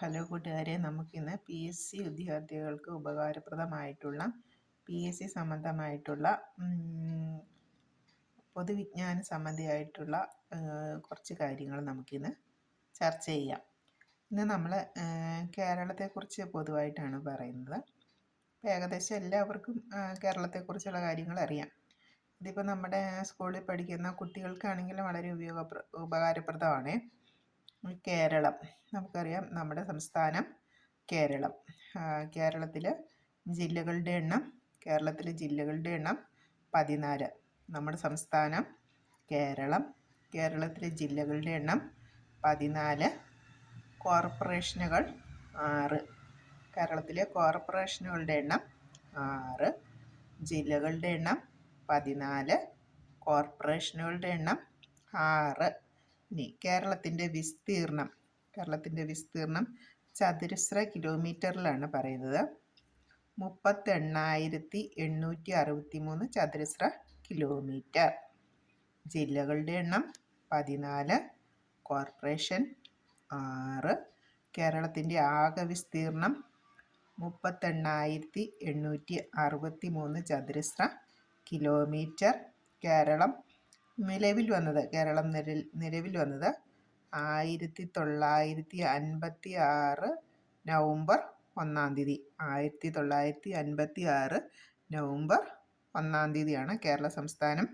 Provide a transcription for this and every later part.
Hello കൂട്ടുകാരെ നമുക്കിന്ന് P S C വിദ്യാർത്ഥികൾക്ക് ഉപകാരപ്രദമായിട്ടുള്ള പി എസ് സി സംബന്ധമായിട്ടുള്ള പൊതുവിജ്ഞാന സംബന്ധിയായിട്ടുള്ള കുറച്ച് കാര്യങ്ങൾ നമുക്കിന്ന് ചർച്ച ചെയ്യാം. ഇന്ന് നമ്മൾ കേരളത്തെക്കുറിച്ച് പൊതുവായിട്ടാണ് പറയുന്നത്. ഏകദേശം എല്ലാവർക്കും കേരളത്തെക്കുറിച്ചുള്ള കാര്യങ്ങൾ അറിയാം. ഇതിപ്പോൾ നമ്മുടെ സ്കൂളിൽ പഠിക്കുന്ന കുട്ടികൾക്കാണെങ്കിലും വളരെ ഉപയോഗപ്ര ഉപകാരപ്രദമാണ്. കേരളം. നമുക്കറിയാം നമ്മുടെ സംസ്ഥാനം കേരളം. കേരളത്തിലെ ജില്ലകളുടെ എണ്ണം കേരളത്തിലെ ജില്ലകളുടെ എണ്ണം പതിനാല്. നമ്മുടെ സംസ്ഥാനം കേരളം കേരളത്തിലെ ജില്ലകളുടെ എണ്ണം പതിനാല് കോർപ്പറേഷനുകൾ ആറ്. കേരളത്തിലെ കോർപ്പറേഷനുകളുടെ എണ്ണം ആറ് ജില്ലകളുടെ എണ്ണം പതിനാല് കോർപ്പറേഷനുകളുടെ എണ്ണം ആറ്. ഇനി കേരളത്തിന്റെ വിസ്തീർണം കേരളത്തിന്റെ വിസ്തീർണം ചതുരശ്ര കിലോമീറ്ററിലാണ് പറയുന്നത്. മുപ്പത്തെണ്ണായിരത്തി എണ്ണൂറ്റി അറുപത്തി മൂന്ന് ചതുരശ്ര കിലോമീറ്റർ. ജില്ലകളുടെ എണ്ണം പതിനാല് കോർപ്പറേഷൻ ആറ് കേരളത്തിന്റെ ആകെ വിസ്തീർണം മുപ്പത്തെണ്ണായിരത്തി എണ്ണൂറ്റി അറുപത്തി മൂന്ന് ചതുരശ്ര കിലോമീറ്റർ. കേരളം നിലവിൽ വന്നത് കേരളം നിലവിൽ വന്നത് ആയിരത്തി തൊള്ളായിരത്തി അൻപത്തി ആറ് നവംബർ ഒന്നാം തീയതി. ആയിരത്തി തൊള്ളായിരത്തി അൻപത്തി ആറ് നവംബർ ഒന്നാം തീയതിയാണ് കേരള സംസ്ഥാനം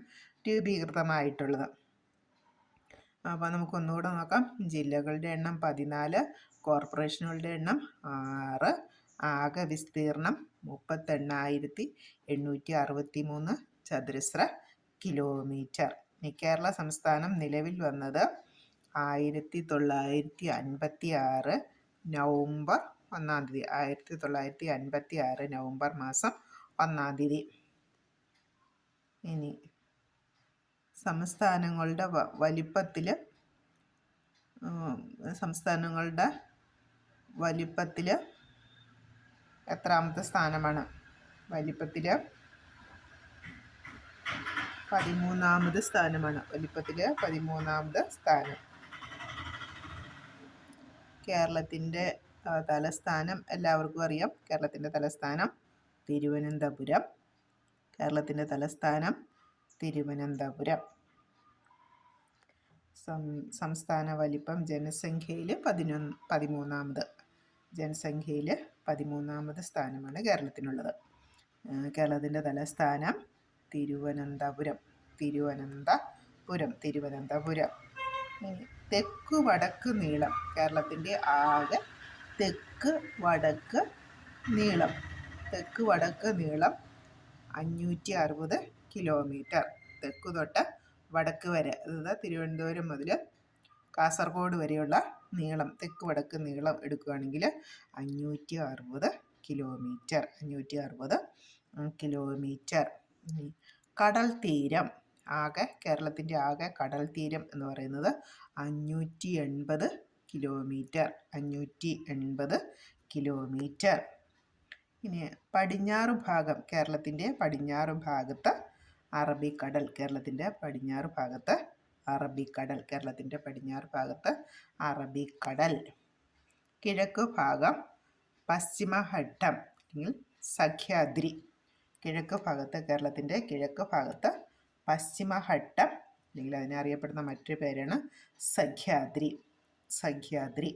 രൂപീകൃതമായിട്ടുള്ളത്. അപ്പോൾ നമുക്കൊന്നുകൂടെ നോക്കാം. ജില്ലകളുടെ എണ്ണം പതിനാല് കോർപ്പറേഷനുകളുടെ എണ്ണം ആറ് ആകെ വിസ്തീർണം മുപ്പത്തെണ്ണായിരത്തി എണ്ണൂറ്റി അറുപത്തി മൂന്ന് ചതുരശ്ര കിലോമീറ്റർ. കേരള സംസ്ഥാനം നിലവിൽ വന്നത് ആയിരത്തി തൊള്ളായിരത്തി അൻപത്തി ആറ് നവംബർ ഒന്നാം തീയതി. ആയിരത്തി തൊള്ളായിരത്തി അൻപത്തി ആറ് നവംബർ മാസം ഒന്നാം തീയതി. ഇനി സംസ്ഥാനങ്ങളുടെ വലിപ്പത്തിൽ സംസ്ഥാനങ്ങളുടെ വലിപ്പത്തിൽ എത്രാമത്തെ സ്ഥാനമാണ്? വലിപ്പത്തിൽ പതിമൂന്നാമത് സ്ഥാനമാണ്. വലിപ്പത്തിൽ പതിമൂന്നാമത് സ്ഥാനം. കേരളത്തിന്റെ തലസ്ഥാനം എല്ലാവർക്കും അറിയാം. കേരളത്തിന്റെ തലസ്ഥാനം തിരുവനന്തപുരം. കേരളത്തിന്റെ തലസ്ഥാനം തിരുവനന്തപുരം. സംസ്ഥാന വലിപ്പം ജനസംഖ്യയിൽ പതിനൊന്ന് പതിമൂന്നാമത്. ജനസംഖ്യയിൽ പതിമൂന്നാമത് സ്ഥാനമാണ് കേരളത്തിനുള്ളത്. കേരളത്തിന്റെ തലസ്ഥാനം തിരുവനന്തപുരം തിരുവനന്തപുരം തിരുവനന്തപുരം. തെക്ക് വടക്ക് നീളം കേരളത്തിന്റെ ആകെ തെക്ക് വടക്ക് നീളം. തെക്ക് വടക്ക് നീളം അഞ്ഞൂറ്റി അറുപത് കിലോമീറ്റർ. തെക്ക് തൊട്ട് വടക്ക് വരെ അതായത് തിരുവനന്തപുരം മുതൽ കാസർഗോഡ് വരെയുള്ള നീളം തെക്ക് വടക്ക് നീളം എടുക്കുകയാണെങ്കിൽ അഞ്ഞൂറ്റി അറുപത് കിലോമീറ്റർ അഞ്ഞൂറ്റി അറുപത് കിലോമീറ്റർ. കടൽ തീരം. ആകെ കേരളത്തിന്റെ ആകെ കടൽ തീരം എന്ന് പറയുന്നത് അഞ്ഞൂറ്റി എൺപത് കിലോമീറ്റർ. അഞ്ഞൂറ്റി എൺപത് കിലോമീറ്റർ. ഇനി പടിഞ്ഞാറ് ഭാഗം കേരളത്തിന്റെ പടിഞ്ഞാറ് ഭാഗത്ത് അറബിക്കടൽ. കേരളത്തിന്റെ പടിഞ്ഞാറ് ഭാഗത്ത് അറബിക്കടൽ. കേരളത്തിന്റെ പടിഞ്ഞാറ് ഭാഗത്ത് അറബിക്കടൽ. കിഴക്ക് ഭാഗം പശ്ചിമഘട്ടം അല്ലെങ്കിൽ സഖ്യാദ്രി കിഴക്ക് ഭാഗത്ത് കേരളത്തിന്റെ കിഴക്ക് ഭാഗത്ത് പശ്ചിമഘട്ടം അല്ലെങ്കിൽ അതിനെ അറിയപ്പെടുന്ന മറ്റൊരു പേരാണ് സഖ്യാദ്രി സഖ്യാദ്രി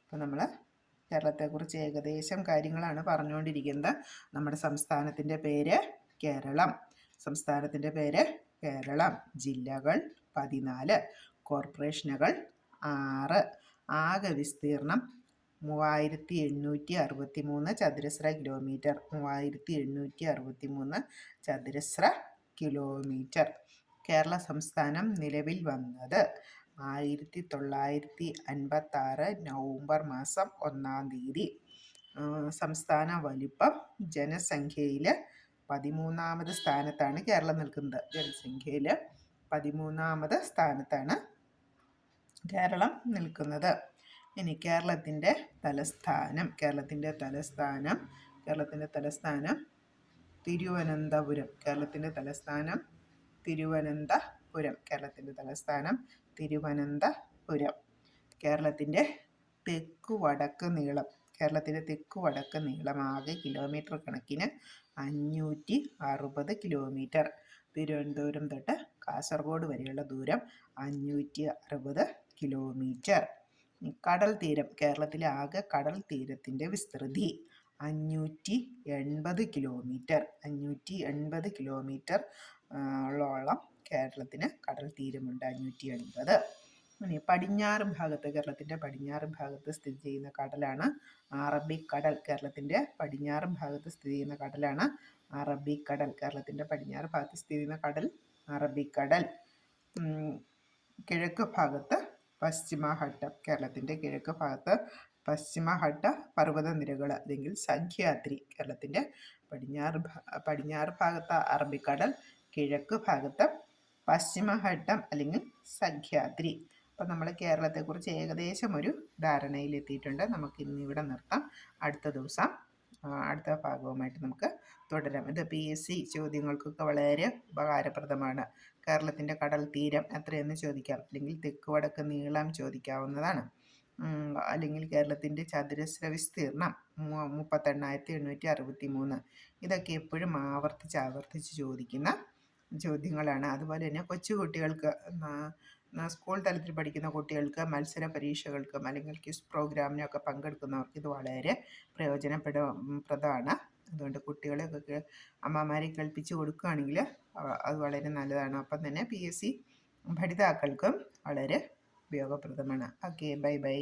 അപ്പോൾ നമ്മൾ കേരളത്തെക്കുറിച്ച് ഏകദേശം കാര്യങ്ങളാണ് പറഞ്ഞുകൊണ്ടിരിക്കുന്നത്. നമ്മുടെ സംസ്ഥാനത്തിന്റെ പേര് കേരളം സംസ്ഥാനത്തിന്റെ പേര് കേരളം ജില്ലകൾ പതിനാല് കോർപ്പറേഷനുകൾ ആറ് ആകെ വിസ്തീർണം മൂവായിരത്തി എണ്ണൂറ്റി അറുപത്തി മൂന്ന് ചതുരശ്ര കിലോമീറ്റർ. മൂവായിരത്തി എണ്ണൂറ്റി അറുപത്തി മൂന്ന് ചതുരശ്ര കിലോമീറ്റർ. കേരള സംസ്ഥാനം നിലവിൽ വന്നത് ആയിരത്തി തൊള്ളായിരത്തി അൻപത്താറ് നവംബർ മാസം ഒന്നാം തീയതി. സംസ്ഥാന വലിപ്പം ജനസംഖ്യയിൽ പതിമൂന്നാമത് സ്ഥാനത്താണ് കേരളം നിൽക്കുന്നത്. ജനസംഖ്യയിൽ പതിമൂന്നാമത് സ്ഥാനത്താണ് കേരളം നിൽക്കുന്നത്. ഇനി കേരളത്തിന്റെ തലസ്ഥാനം കേരളത്തിന്റെ തലസ്ഥാനം കേരളത്തിന്റെ തലസ്ഥാനം തിരുവനന്തപുരം കേരളത്തിന്റെ തലസ്ഥാനം തിരുവനന്തപുരം കേരളത്തിന്റെ തലസ്ഥാനം തിരുവനന്തപുരം. കേരളത്തിന്റെ തെക്കു വടക്ക് നീളം കേരളത്തിന്റെ തെക്കു വടക്ക് നീളം ആകെ കിലോമീറ്റർ കണക്കിന് അഞ്ഞൂറ്റി അറുപത് കിലോമീറ്റർ തിരുവനന്തപുരം തൊട്ട് കാസർഗോഡ് വരെയുള്ള ദൂരം അഞ്ഞൂറ്റി അറുപത് കിലോമീറ്റർ കടൽ തീരം കേരളത്തിലെ ആകെ കടൽ തീരത്തിന്റെ വിസ്തൃതി അഞ്ഞൂറ്റി എൺപത് കിലോമീറ്റർ. അഞ്ഞൂറ്റി എൺപത് കിലോമീറ്റർ ഉള്ളോളം കേരളത്തിന് കടൽ തീരമുണ്ട്. അഞ്ഞൂറ്റി എൺപത്. പടിഞ്ഞാറ് ഭാഗത്ത് കേരളത്തിന്റെ പടിഞ്ഞാറ് ഭാഗത്ത് സ്ഥിതി ചെയ്യുന്ന കടലാണ് അറബിക്കടൽ. കേരളത്തിന്റെ പടിഞ്ഞാറ് ഭാഗത്ത് സ്ഥിതി ചെയ്യുന്ന കടലാണ് അറബിക്കടൽ. കേരളത്തിന്റെ പടിഞ്ഞാറ് ഭാഗത്ത് സ്ഥിതി ചെയ്യുന്ന കടൽ അറബിക്കടൽ. കിഴക്ക് ഭാഗത്ത് പശ്ചിമഘട്ടം കേരളത്തിന്റെ കിഴക്ക് ഭാഗത്ത് പശ്ചിമഘട്ട പർവതനിരകൾ അല്ലെങ്കിൽ സഖ്യാദ്രി കേരളത്തിന്റെ പടിഞ്ഞാറ് പടിഞ്ഞാറ് ഭാഗത്ത് അറബിക്കടൽ കിഴക്ക് ഭാഗത്ത് പശ്ചിമഘട്ടം അല്ലെങ്കിൽ സഖ്യാദ്രി. അപ്പം നമ്മൾ കേരളത്തെക്കുറിച്ച് ഏകദേശം ഒരു ധാരണയിലെത്തിയിട്ടുണ്ട്. നമുക്ക് ഇന്ന് ഇവിടെ നിർത്താം. അടുത്ത ദിവസം അടുത്ത ഭാഗവുമായിട്ട് നമുക്ക് തുടരാം. ഇത് പി എസ് സി ചോദ്യങ്ങൾക്കൊക്കെ വളരെ ഉപകാരപ്രദമാണ്. കേരളത്തിന്റെ കടൽ തീരം എത്രയെന്ന് ചോദിക്കാം. അല്ലെങ്കിൽ തെക്ക് വടക്ക് നീളം ചോദിക്കാവുന്നതാണ്. അല്ലെങ്കിൽ കേരളത്തിന്റെ ചതുരശ്ര വിസ്തീർണം മുപ്പത്തെണ്ണായിരത്തി എണ്ണൂറ്റി അറുപത്തി മൂന്ന് ഇതൊക്കെ എപ്പോഴും ആവർത്തിച്ച് ആവർത്തിച്ച് ചോദിക്കുന്ന ചോദ്യങ്ങളാണ്. അതുപോലെ തന്നെ കൊച്ചു കുട്ടികൾക്ക് സ്കൂൾ തലത്തിൽ പഠിക്കുന്ന കുട്ടികൾക്ക് മത്സര പരീക്ഷകൾക്കും അല്ലെങ്കിൽ ക്വിസ് പ്രോഗ്രാമിനൊക്കെ പങ്കെടുക്കുന്നവർക്ക് ഇത് വളരെ പ്രയോജനപ്രദമാണ് അതുകൊണ്ട് കുട്ടികളെയൊക്കെ അമ്മമാരെ കേൾപ്പിച്ച് കൊടുക്കുകയാണെങ്കിൽ അത് വളരെ നല്ലതാണ്. അപ്പം തന്നെ പി എസ് സി പഠിതാക്കൾക്കും വളരെ ഉപയോഗപ്രദമാണ്. Okay bye bye.